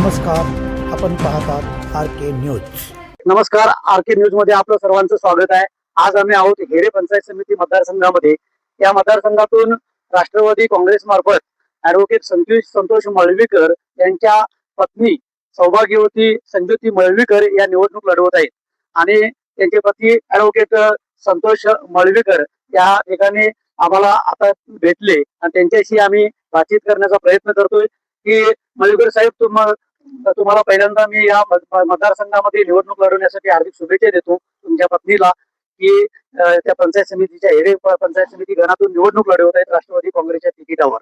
नमस्कार आपण पाहतात आर के न्यूज. नमस्कार आर के न्यूजमध्ये आपलं सर्वांचं स्वागत आहे. आज आम्ही आहोत हेरे पंचायत समिती मतदारसंघामध्ये. या मतदारसंघातून राष्ट्रवादी काँग्रेस मार्फत ऍडव्होकेट संतोष संतोष मळवीकर यांच्या पत्नी सौभाग्यवती संज्योती मळवीकर या निवडणूक लढवत आहेत. आणि त्यांचे पती ऍडव्होकेट संतोष मळवीकर या ठिकाणी आम्हाला आता भेटले. आणि त्यांच्याशी आम्ही बातचीत करण्याचा प्रयत्न करतोय. की मळवीकर साहेब तुम तुम्हाला पहिल्यांदा मी या मतदारसंघामध्ये निवडणूक लढवण्यासाठी हार्दिक शुभेच्छा देतो तुमच्या पत्नीला की त्या पंचायत समितीच्या हेरे पंचायत समिती गणातून निवडणूक लढवत आहेत राष्ट्रवादी काँग्रेसच्या तिकिटावर.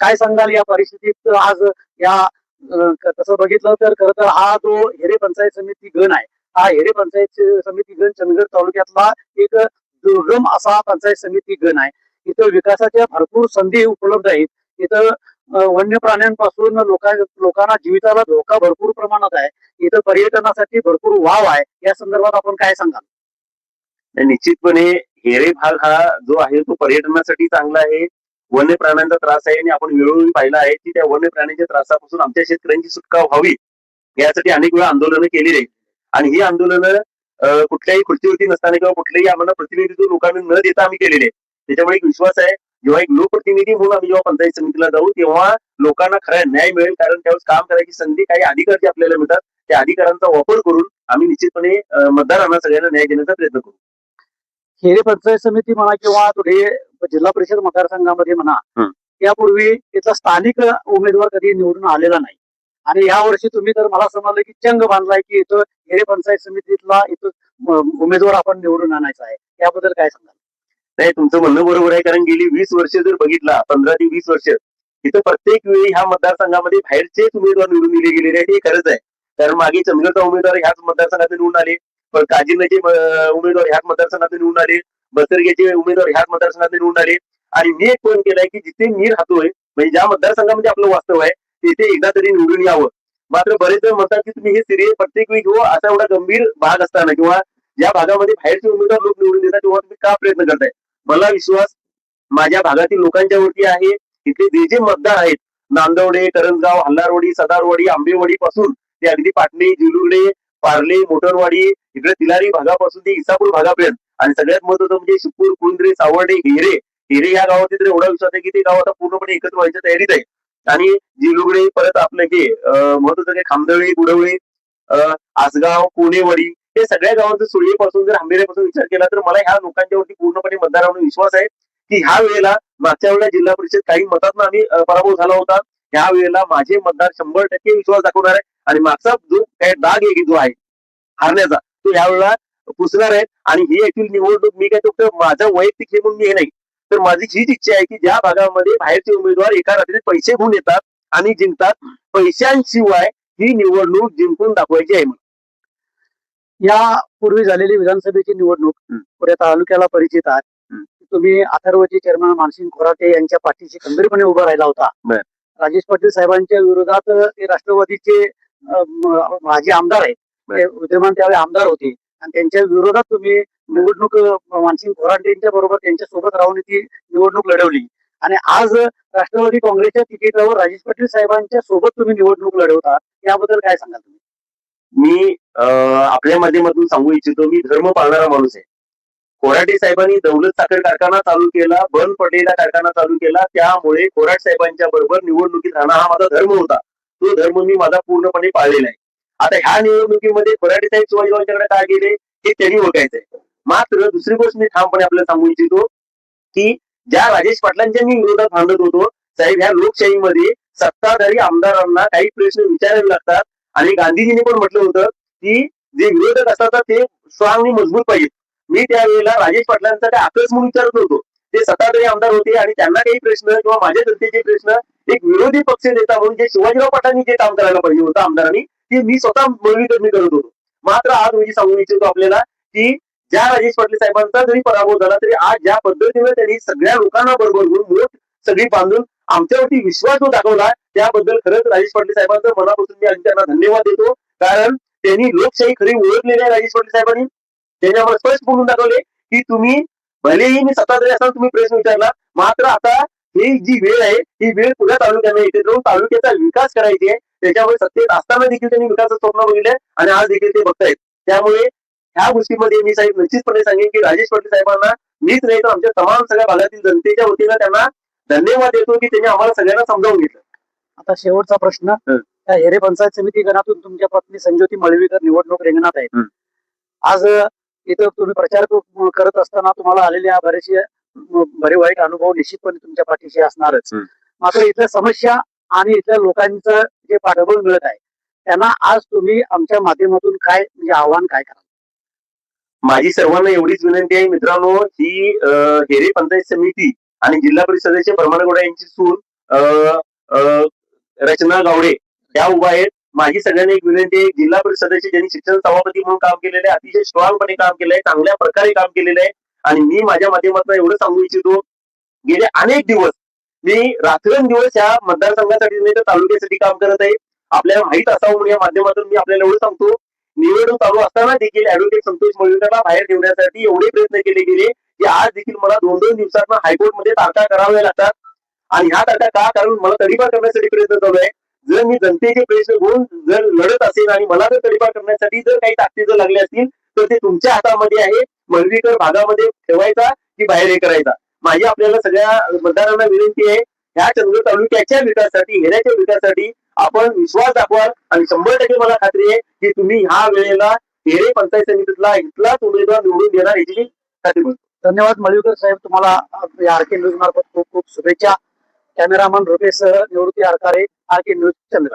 काय सांगाल या परिस्थितीत? आज या तसं बघितलं तर खरं तर हा जो हेरे पंचायत समिती गण आहे हा हेरे पंचायत समिती गण चंदगड तालुक्यातला एक दुर्गम असा पंचायत समिती गण आहे. इथं विकासाच्या भरपूर संधी उपलब्ध आहेत. इथं वन्य प्राण्यांपासून लोका लोकांना जीविताला धोका भरपूर प्रमाणात आहे. इथं पर्यटनासाठी भरपूर वाव आहे. या संदर्भात आपण काय सांगाल? निश्चितपणे हेरे भाग हा जो आहे तो पर्यटनासाठी चांगला आहे. वन्य प्राण्यांचा त्रास आहे आणि आपण वेळोवेळी पाहिला आहे की त्या वन्य प्राण्यांच्या त्रासापासून आमच्या शेतकऱ्यांची सुटका व्हावी यासाठी अनेक वेळा आंदोलनं केलेली आहेत आणि ही आंदोलनं कुठल्याही खुर्चीवरती नसताना किंवा कुठल्याही आम्हाला प्रतिनिधित्व लोकांना न देता आम्ही केलेले आहे. त्याच्यामुळे एक विश्वास आहे जेव्हा एक लोकप्रतिनिधी म्हणून आम्ही जेव्हा पंचायत समितीला जाऊ तेव्हा लोकांना खरा न्याय मिळेल. कारण त्यावेळेस काम करायची संधी काही अधिकार जे आपल्याला मिळतात. त्या अधिकारांचा वापर करून आम्ही निश्चितपणे मतदारांना सगळ्यांना न्याय देण्याचा प्रयत्न करू. हेरे पंचायत समिती म्हणा किंवा पुढे जिल्हा परिषद मतदारसंघामध्ये म्हणा. यापूर्वी इथला स्थानिक उमेदवार कधी निवडून आलेला नाही. आणि या वर्षी तुम्ही तर मला समजलं की चंग बांधलाय की इथं हेरे पंचायत समितीतला इथं उमेदवार आपण निवडून आणायचा आहे. याबद्दल काय सांगाल? नाही तुमचं म्हणणं बरोबर आहे कारण गेली वीस वर्ष जर बघितला पंधरा ते वीस वर्ष इथं प्रत्येक वेळी ह्या मतदारसंघामध्ये बाहेरचेच उमेदवार निवडून दिले गेलेले आहेत हे खरंच आहे. कारण मागे चंद्रचा उमेदवार ह्याच मतदारसंघात निवडून आले पण काजिंद्रचे उमेदवार ह्याच मतदारसंघात निवडून आले बसरगेचे उमेदवार ह्याच मतदारसंघात निवडून आले. आणि मी एक फोन केलाय की जिथे मी राहतोय म्हणजे ज्या मतदारसंघामध्ये आपलं वास्तव आहे तिथे एकदा तरी निवडून यावं. मात्र बरेच जण म्हणतात की तुम्ही हे सिरियल प्रत्येक वेळी घेऊ असा एवढा गंभीर भाग असताना किंवा ज्या भागामध्ये बाहेरचे उमेदवार लोक निवडून देतात तेव्हा तुम्ही का प्रयत्न करताय? मला विश्वास माझ्या भागातील लोकांच्या वरती आहे. इथले जे जे मतदार आहेत नांदवडे करंजगाव हल्लारवडी सदारवाडी आंबेवाडी पासून ते अगदी पाटणे जिलुर्डे पार्ले मोटरवाडी इकडे तिलारी भागापासून ते इसापूर भागापर्यंत. आणि सगळ्यात महत्वाचं म्हणजे शिपूर कुंद्रे सावर्डे हिरे. हिरे या गावात तर एवढा विश्वास आहे की ते गाव आता पूर्णपणे एकत्र व्हायच्या तयारीत आहे. आणि जिलुगडे परत आपलं हे महत्वाचं काय खामदळे गुडवळे अं, आसगाव कोणेवाडी ते सगळ्या गावांचं सुळीपासून जर आंबेऱ्यापासून विचार केला तर मला ह्या लोकांच्यावरती पूर्णपणे मतदारावर विश्वास आहे की ह्या वेळेला मागच्या वेळेला जिल्हा परिषद काही मतातनं आम्ही पराभव झाला होता. ह्या वेळेला माझे मतदार शंभर टक्के विश्वास दाखवणार आहे आणि मागचा जो काही डाग आहे जो आहे हारण्याचा तो यावेळेला पुसणार आहे आणि ही ऍक्च्युअली निवडणूक मी काय फक्त माझा वैयक्तिक हे म्हणून मी हे नाही तर माझी हीच इच्छा आहे की ज्या भागामध्ये बाहेरचे उमेदवार एका रात्रीत पैसे घेऊन येतात आणि जिंकतात पैशांशिवाय ही निवडणूक जिंकून दाखवायची आहे या पूर्वी झालेली विधानसभेची निवडणूक. पुढे तालुक्याला परिचित आहे. तुम्ही अथर्वचे चेअरमन मानसिंग खोराटे यांच्या पाठीशी खंबीरपणे उभा राहिला होता. राजेश पाटील साहेबांच्या विरोधात ते राष्ट्रवादीचे माजी आमदार आहेत. ते विद्यमान त्यावेळी आमदार होते आणि त्यांच्या विरोधात तुम्ही निवडणूक मानसिंग खोराटेंच्या बरोबर त्यांच्यासोबत राहून ती निवडणूक लढवली आणि आज राष्ट्रवादी काँग्रेसच्या तिकिटावर राजेश पाटील साहेबांच्या सोबत तुम्ही निवडणूक लढवता याबद्दल काय सांगाल तुम्ही मी अं, आपल्या माध्यमातून सांगू इच्छितो मी धर्म पाळणारा माणूस आहे. कोराटे साहेबांनी दौलत साखर कारखाना चालू केला बंद पडलेला कारखाना चालू केला त्यामुळे कोराट साहेबांच्या बरोबर निवडणुकीत राहणं हा माझा धर्म होता. तो धर्म मी माझा पूर्णपणे पाळलेला आहे. आता ह्या निवडणुकीमध्ये कोराटे साहेब शिवाजीरावांच्याकडे काय गेले हे त्यांनी ओळखायचंय मात्र दुसरी गोष्ट मी ठामपणे आपल्याला सांगू इच्छितो की ज्या राजेश पाटलांच्या मी विरोधात भांडत होतो साहेब ह्या लोकशाहीमध्ये सत्ताधारी आमदारांना काही प्रश्न विचारावे लागतात आणि गांधीजींनी पण म्हटलं होतं की जे विरोधक असतात ते स्ट्रॉंग आणि मजबूत पाहिजे मी त्यावेळेला राजेश पाटलांचा काय आकर्ष म्हणून विचारत होतो ते सत्ताधारी आमदार होते आणि त्यांना काही प्रश्न किंवा माझ्या जनतेचे प्रश्न एक विरोधी पक्ष नेता म्हणून जे शिवाजीराव पाटलांनी जे काम करायला पाहिजे होतं आमदारांनी ते मी स्वतः मौलिकरणी करत होतो. मात्र आज म्हणजे सांगू इच्छितो आपल्याला की ज्या राजेश पाटील साहेबांचा जरी पराभव झाला तरी आज ज्या पद्धतीने त्यांनी सगळ्या लोकांना बरोबर घेऊन मोठ सगळी बांधून आमच्यावरती विश्वास जो दाखवला त्याबद्दल खरंच राजेश पाटील साहेबांचं मनापासून मी आणि त्यांना धन्यवाद देतो. कारण त्यांनी लोकशाही खरी ओळखलेली आहे राजेश पाटील साहेबांनी. त्यांनी आम्हाला स्पष्ट बोलून दाखवले की तुम्ही भलेही मी सत्ताधारी असताना तुम्ही प्रश्न विचारला. मात्र आता ही जी वेळ आहे ही वेळ पुऱ्या तालुक्याने येते जाऊन तालुक्याचा विकास करायची आहे. त्याच्यामुळे सत्तेत असताना देखील त्यांनी विकासाचं स्वप्न बघितलंय आणि आज देखील ते बघतायत. त्यामुळे ह्या गोष्टीमध्ये मी साहेब निश्चितपणे सांगेन की राजेश पाटील साहेबांना मीच नाही तर आमच्या तमाम सगळ्या भागातील जनतेच्या वतीनं त्यांना धन्यवाद देतो की त्यांनी आम्हाला सगळ्यांना समजावून घेतलं आता शेवटचा प्रश्न. त्या हेरे पंचायत समिती गणातून तुमच्या पत्नी संज्योती मळवीकर निवडणूक रिंगणात आहेत हं. आज इथं तुम्ही प्रचार करत असताना तुम्हाला आलेल्या बरेचसे बरे वाईट अनुभव निश्चितपणे तुमच्या पाठीशी असणारच. मात्र इथल्या समस्या आणि इथल्या लोकांचं जे पाठबळ मिळत आहे त्यांना आज तुम्ही आमच्या माध्यमातून काय म्हणजे आव्हान काय करा माझी सर्वांना एवढीच विनंती आहे मित्रांनो ही हेरे पंचायत समिती आणि जिल्हा परिषद सदस्य परमानगौडा यांची सून अं, रचना गावडे त्या उभा आहेत. माझी सगळ्यांना एक विनंती आहे जिल्हा परिषद सदस्य ज्यांनी शिक्षण सभापती म्हणून काम केलेलं आहे अतिशय स्ट्रॉंगपणे काम केलंय चांगल्या प्रकारे काम केलेलं आहे. आणि मी माझ्या माध्यमातून एवढं सांगू इच्छितो गेले अनेक दिवस मी रात्रंदिवस या मतदारसंघासाठी नाही तर तालुक्यासाठी काम करत आहे. आपल्याला माहीत असावं म्हणून या माध्यमातून मी आपल्याला एवढं सांगतो. निवडणूक चालू असताना देखील ऍडव्होकेट संतोष मळवीकरला बाहेर ठेवण्यासाठी एवढे प्रयत्न केले गेले. की आज देखील मला दोन दोन दिवसात हायकोर्टमध्ये तारखा कराव्या लागतात. आणि ह्या तारखा का? कारण मला तडीपार करण्यासाठी प्रयत्न चालू आहे. जर मी जनतेचे प्रश्न घेऊन जर लढत असेल आणि मला जर तडीपार करण्यासाठी जर काही ताकदी जर लागले असतील तर ते तुमच्या हातामध्ये आहे. मलवीकर भागामध्ये ठेवायचा की बाहेर हे करायचा? माझी आपल्याला सगळ्या मतदारांना विनंती आहे ह्या चंद्र तालुक्याच्या विकासासाठी हेऱ्याच्या विकासासाठी आपण विश्वास दाखवाल. आणि शंभर टक्के मला खात्री आहे की तुम्ही ह्या वेळेला हेरे पंचायत समितीतला इथलाच उमेदवार निवडून देणार याची खात्री करतो धन्यवाद मळीकर साहेब. तुम्हाला आरके या आर के न्यूज मार्फत खूप खूप शुभेच्छा. Cameraman Rupesh Nivrutti Arkare R K news चंद्र